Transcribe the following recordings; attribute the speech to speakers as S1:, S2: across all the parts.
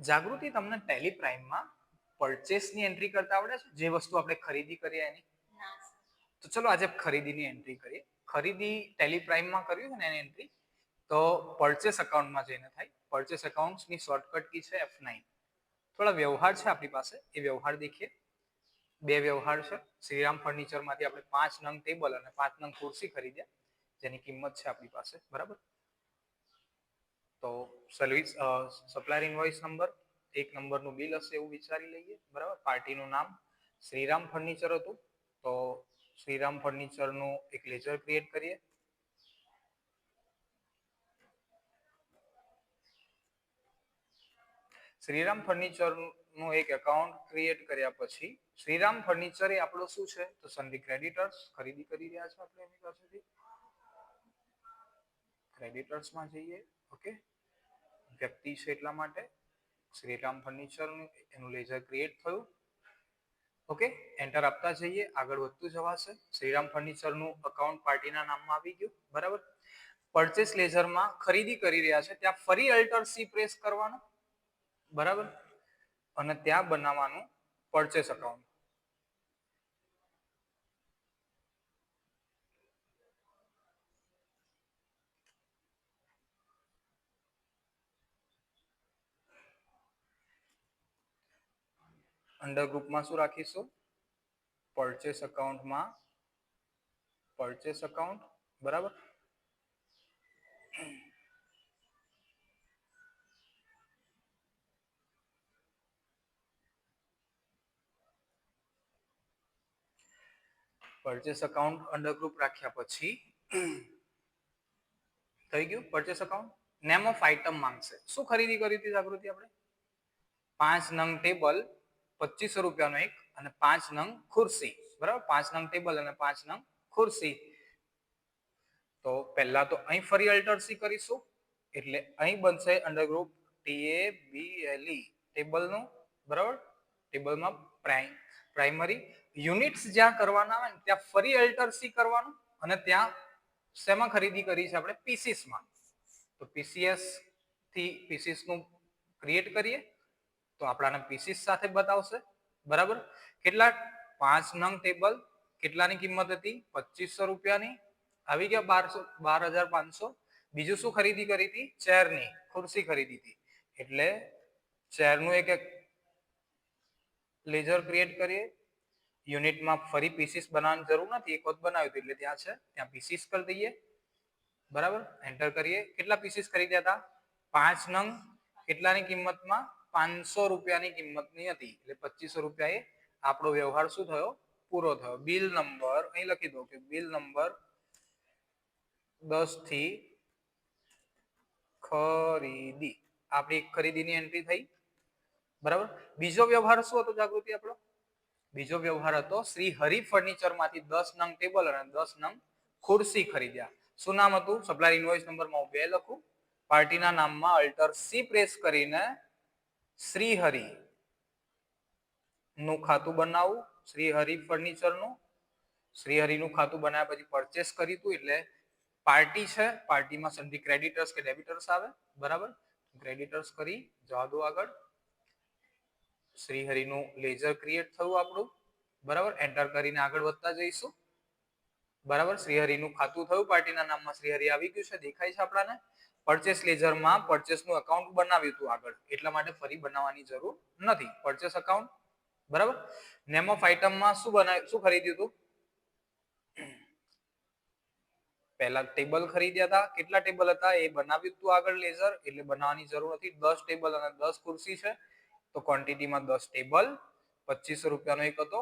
S1: જાગૃતિ તમને Tally પ્રાઇમમાં પરચેસની entry કરતા આવડે છે? જે વસ્તુ આપણે ખરીદી કરીએ એની? તો ચલો આજે ખરીદીની એન્ટ્રી કરીએ. ખરીદી ટેલી પ્રાઇમમાં કર્યું છે ને એની એન્ટ્રી તો પરચેસ અકાઉન્ટમાં જઈને થાય. પરચેસ અકાઉન્ટની શોર્ટકટ કી છે એફ નાઇન થોડા વ્યવહાર છે આપણી પાસે. એ વ્યવહાર દેખીએ. બે વ્યવહાર છે. શ્રીરામ ફર્નિચરમાંથી આપણે પાંચ નંગ ટેબલ અને પાંચ નંગ ખુરશી ખરીદ્યા. જેની કિંમત છે આપણી પાસે. બરાબર? તો સર્વિસ સપ્લાયર ઇન્વોઇસ નંબર, એક નંબરનું બિલ હશે એવું વિચારી લઈએ, બરાબર? પાર્ટીનું નામ શ્રીરામ ફર્નિચર હતું. તો શ્રીરામ ફર્નિચરનું એક લેજર ક્રિએટ કરીએ. શ્રીરામ ફર્નિચરનું એક એકાઉન્ટ ક્રિએટ કર્યા પછી, શ્રીરામ ફર્નિચર એ આપણો શું છે? તો સંધિ ક્રેડિટર્સ ખરીદી કરી રહ્યા છે આપણે એની પાસેથી. ક્રેડિટર્સમાં જઈએ ઓકે વ્યક્તિ છે એટલા માટે, શ્રીરામ ફર્નિચરનું એનું લેઝર ક્રિએટ થયું ઓકે એન્ટર આપતા જઈએ, આગળ વધતું જવાશે. શ્રીરામ ફર્નિચરનું અકાઉન્ટ પાર્ટીના નામમાં આવી ગયું, બરાબર? પરચેસ લેઝરમાં ખરીદી કરી રહ્યા છે, ત્યાં ફરી અલ્ટર સી પ્રેસ કરવાનું, બરાબર? અને ત્યાં બનાવવાનું પરચેસ અકાઉન્ટ અંડર ગ્રુપમાં શું રાખીશું? પરચેસ અકાઉન્ટમાં પરચેસ અકાઉન્ટ બરાબર? પરચેસ અકાઉન્ટ અંડર ગ્રુપ રાખ્યા પછી થઈ ગયું purchase account name of item માંગશે. શું ખરીદી કરી હતી જાગૃતિ આપણે? પાંચ નંગ ટેબલ પચીસો રૂપિયાનો એક અને પાંચ નંગ ખુરશી. બરાબર? પાંચ નંગ ટેબલ અને પાંચ નંગ ખુરશી. તો પહેલા તો અહીં ફરી અલ્ટરસી કરીશું. એટલે અહીં બનશે under group T A B L E ટેબલનું. બરાબર? ટેબલમાં પ્રાઇમ પ્રાઇમરી યુનિટ્સ જ્યાં કરવાના આવે ને ત્યાં ફરી અલ્ટરસી કરવાનું અને ત્યાં શેમાં ખરીદી કરી છે આપણે? પીસીસમાં તો પીસીએસથી પીસીસનું ક્રિએટ કરીએ. તો આપણાને પીસીસ સાથે બતાવશે. બરાબર? કેટલા પાંચ નંગ ટેબલ કેટલાની કિંમત હતી? પચીસો રૂપિયાની. આવી ગયા બારસો, બાર હજાર પાંચસો. બીજું શું ખરીદી કરી હતી? ચેરની, ખુરશી ખરીદી હતી. એટલે ચેરનું એક એક લેઝર ક્રિએટ કરીએ. યુનિટમાં ફરી પીસીસ બનાવવાની જરૂર નથી. એક વખત બનાવ્યું એટલે ત્યાં છે. ત્યાં પીસીસ કરી દઈએ. બરાબર? એન્ટર કરીએ. કેટલા પીસીસ ખરીદ્યા હતા? પાંચ નંગ. કેટલાની કિંમતમાં? પાંચસો રૂપિયાની કિંમતની હતી. એટલે પચીસો રૂપિયા એ આપણો વ્યવહાર શું થયો? પૂરો થયો. બિલ નંબર, અહીં લખી દો કે બિલ નંબર દસથી ખરીદી. આપણી ખરીદીની એન્ટ્રી થઈ. બરાબર? બીજો વ્યવહાર શું હતો જાગૃતિ આપણો? બીજો વ્યવહાર હતો શ્રી હરિ ફર્નિચરમાંથી દસ નંગ ટેબલ અને દસ નંગ ખુરશી ખરીદ્યા. શું નામ હતું? સપ્લાયર ઇન્વોઇસ નંબરમાં બે લખું. પાર્ટીના નામમાં અલ્ટર સી પ્રેસ કરીને શ્રી હરિ નું ખાતું બનાવવું શ્રીહરિ ફર્નિચરનું ફર્નિચરનું. શ્રી હરિ નું ખાતું બનાવ્યા પછી પરચેસ કર્યું હતું એટલે પાર્ટી છે પાર્ટીમાં સંધિ ક્રેડિટર્સ કે ડેબિટર્સ આવે, બરાબર? ક્રેડિટર્સ કરી, જવા દો આગળ. શ્રીહરિનું લેઝર ક્રિએટ થયું આપણું, બરાબર? એન્ટર કરીને આગળ વધતા જઈશું. બરાબર? શ્રીહરિનું ખાતું થયું પાર્ટીના નામમાં શ્રીહરિ આવી ગયું છે, દેખાય છે આપણાને. પરચેસ લેઝરમાં પરચેસનું એકાઉન્ટ બનાવ્યું હતું આગળ. એટલા માટે ફરી બનાવવાની જરૂર નથી. પરચેસ એકાઉન્ટ બરાબર? નેમ ઓફ આઇટમમાં શું બનાવ્યું શું ખરીદ્યું હતું? પહેલા ટેબલ ખરીદ્યા હતા. કેટલા ટેબલ હતા? એ બનાવ્યું હતું આગળ લેઝર એટલે બનાવવાની જરૂર નથી. દસ ટેબલ અને દસ ખુરશી છે. તો ક્વોન્ટિટીમાં દસ ટેબલ પચીસો રૂપિયાનો એક હતો.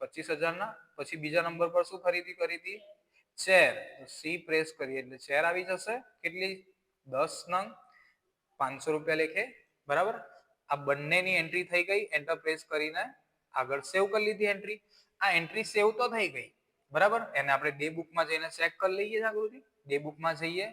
S1: પચીસ હજારના. પછી બીજા નંબર પર શું ખરીદી કરી હતી? ચેર સી પ્રેસ કરીએ એટલે ચેર આવી જશે. કેટલી? દસ નંગ, પાંચસો રૂપિયા લેખે, બરાબર? આ બંનેની એન્ટ્રી થઈ ગઈ એન્ટર પ્રેસ કરીને આગળ સેવ કરી લીધી એન્ટ્રી આ એન્ટ્રી સેવ તો થઈ ગઈ, બરાબર? એને આપણે ડે બુકમાં જઈને ચેક કરી લઈએ જાગૃતિ. ડે બુકમાં જઈએ,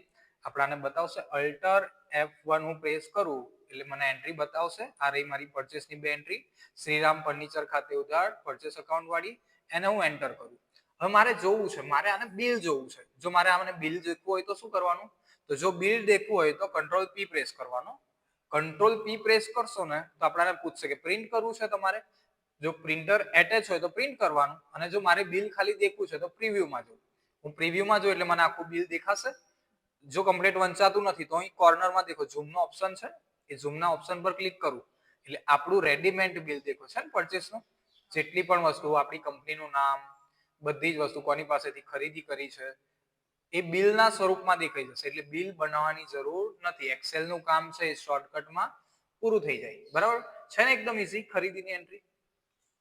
S1: આપણાને બતાવશે અલ્ટર એફ વન હું પ્રેસ કરું, એટલે મને એન્ટ્રી બતાવશે. આ રહી મારી પરચેસની બે એન્ટ્રી શ્રીરામ ફર્નિચર ખાતે ઉધાર પરચેસ અકાઉન્ટ વાળી, એને હું એન્ટર કરું. હવે મારે જોવું છે, મારે આને બિલ જોવું છે. જો મારે આને બિલ જોઈતું હોય તો શું કરવાનું? તો જો બિલ દેખવું હોય તો કંટ્રોલ પી પ્રેસ કરવાનો. કંટ્રોલ પી પ્રેસ કરશો ને તો આપણને પૂછશે કે પ્રિન્ટ કરવું છે તમારે? જો પ્રિન્ટર એટેચ હોય તો પ્રિન્ટ કરવાનું. અને જો મારે બિલ ખાલી દેખવું છે તો પ્રિવ્યુમાં જોઉં હું પ્રિવ્યુમાં જોઉં એટલે મને આખું બિલ દેખાશે. જો કમ્પ્લીટ વંચાતું નથી તો અહીં કોર્નરમાં દેખો ઝૂમનો ઓપ્શન છે. એ ઝૂમના ઓપ્શન પર ક્લિક કરું. એટલે આપણું રેડીમેડ બિલ દેખો છે ને પરચેસનું જેટલી પણ વસ્તુ, આપણી કંપનીનું નામ, બધી જ વસ્તુ કોની પાસેથી ખરીદી કરી છે. એ બિલના સ્વરૂપમાં દેખાઈ જશે. એટલે બિલ બનાવવાની જરૂર નથી. એક્સેલનું કામ છે એ શોર્ટકટમાં પૂરું થઈ જાય. બરાબર? છે ને એકદમ ઈઝી ખરીદીની એન્ટ્રી